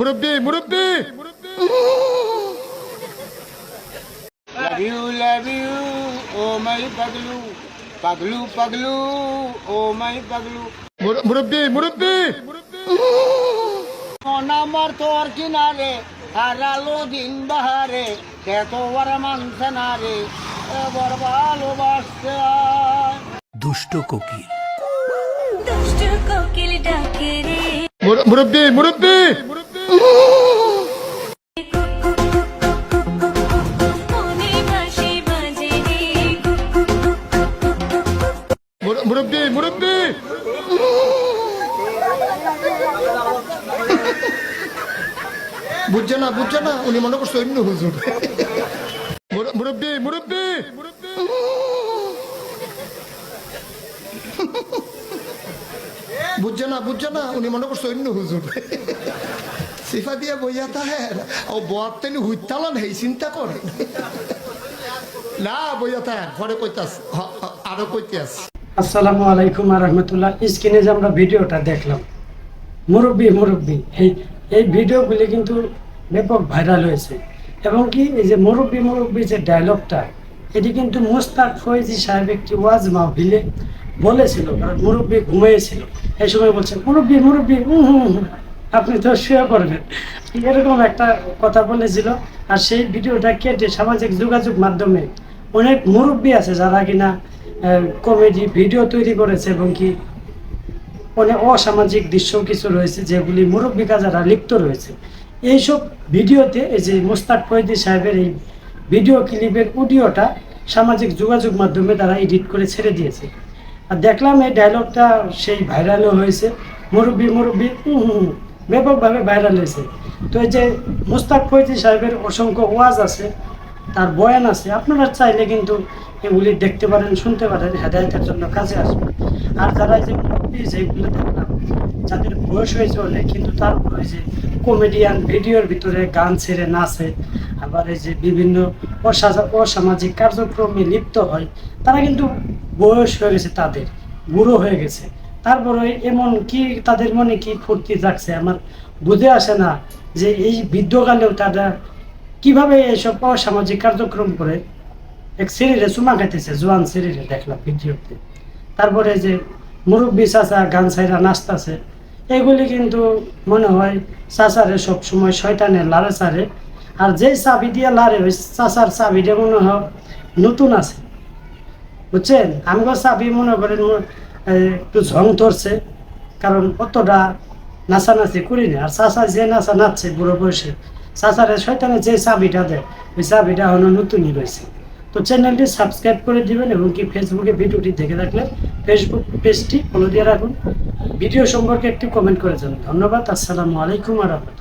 মুরব্বী মুরব্বী! Love you, love you, oh my paglu, paglu, paglu, oh my paglu. মুর- মুরব্বী মুরব্বী! মন আমার তোর কিনারে হারালো দিন বাহারে সে তো আর মানছে না রে এবার ভালোবাসতে আয়। দুষ্ট কোকিল। দুষ্ট কোকিল ডাকে রে। মুর- মুরব্বী মুরব্বী! মুরব্বী মুরব্বী! বুঝছে না বুঝছে না, উনি মনে করছে অন্য হুজুর। মুরব্বী মুরব্বী! বুঝছে না বুঝছে না, উনি মনে করছে অন্য হুজুর। সিফা দিয়ে বইয়া তাহে ও বয়ার তেনি হুইতালান হেই চিন্তা করে। না বইয়া তাহে ঘরে কইতাস আরও কইতাস আসসালামু আলাইকুম রহমতুল্লাহ স্ক্রিনে যে আমরা ভিডিওটা দেখলাম মুরব্বী মুরব্বী এই এই ভিডিওগুলি কিন্তু ব্যাপক ভাইরাল হয়েছে। এবং কি এই যে মুরব্বী মুরব্বী যে ডায়লগটা এটি কিন্তু মুস্তাক ফৈজি সাহেব একটি ওয়াজ মাহফিলে বলেছিল কারণ মুরব্বী ঘুমিয়েছিল। এই সময় বলছে মুরব্বী মুরব্বী হুম হুম হুম, আপনি তো শুয়ে পড়বেন এরকম একটা কথা বলেছিল। আর সেই ভিডিওটা কেটে সামাজিক যোগাযোগ মাধ্যমে অনেক মুরব্বী আছে যারা কিনা কমেডি ভিডিও তৈরি করেছে এবং কি অনেক অসামাজিক দৃশ্য কিছু রয়েছে যেগুলি মুরব্বিকা যারা লিপ্ত রয়েছে। এইসব ভিডিওতে এই যে মোস্তাক ফৈদি সাহেবের এই ভিডিও ক্লিপের অডিওটা সামাজিক যোগাযোগ মাধ্যমে তারা এডিট করে ছেড়ে দিয়েছে। আর দেখলাম এই ডায়লগটা সেই ভাইরালও হয়েছে। মুরব্বী মুরব্বী ব্যাপকভাবে ভাইরাল হয়েছে। তো এই যে মুস্তাক ফৈজি সাহেবের অসংখ্য ওয়াজ আছে, তার বয়ান আছে, আপনারা চাইলে কিন্তু এগুলি দেখতে পারেন, শুনতে পারেন, হেদায়তের জন্য কাজে আসবে। আর যারা যে যেগুলো দেখলাম, যাদের বয়স হয়েছে অনেক, কিন্তু ওই যে কমেডিয়ান ভিডিওর ভিতরে গান ছেড়ে নাচে, আবার এই যে বিভিন্ন অসা- অসামাজিক কার্যক্রমে লিপ্ত হয়, তারা কিন্তু বয়স হয়ে গেছে তাদের, বুড়ো হয়ে গেছে। তারপরে এমন কি তাদের মনে কি ফুর্তি থাকছে আমার বুঝে আসে না যে এই বৃদ্ধকালেও তারা কীভাবে এইসব অসামাজিক কার্যক্রম করে? এক শরীরে চুমা খাইতেছে, জোয়ান শরীরে দেখলাম ভিডিওতে। তারপরে যে মুরব্বী চাচা গান ছাইরা নাচতাছে, এগুলি কিন্তু মনে হয় চাচারে সব সময় শয়তানের লারে সারে। আর যেই চাবি দিয়ে লারে, ওই চাচার চাবিটা মনে হয় নতুন আছে। বুঝছেন? আমগো চাবি মনে করেন একটু ঝং ধরছে, কারণ অতটা নাচানাচি করি না আর চাচা যে নাচা নাচছে বুড়ো বয়সে, চাচারে শয়তানে যে চাবিটা দেয়, ওই চাবিটা এখনও নতুনই রয়েছে। তো চ্যানেলটি সাবস্ক্রাইব করে দিবেন এবং কি ফেসবুকে ভিডিওটি দেখে রাখলে ফেসবুক পেজটি ফলো দিয়ে রাখুন। ভিডিও সম্পর্কে একটি কমেন্ট করে যাবেন ধন্যবাদ, আসসালামু আলাইকুম আ রহমতুল্লাহ।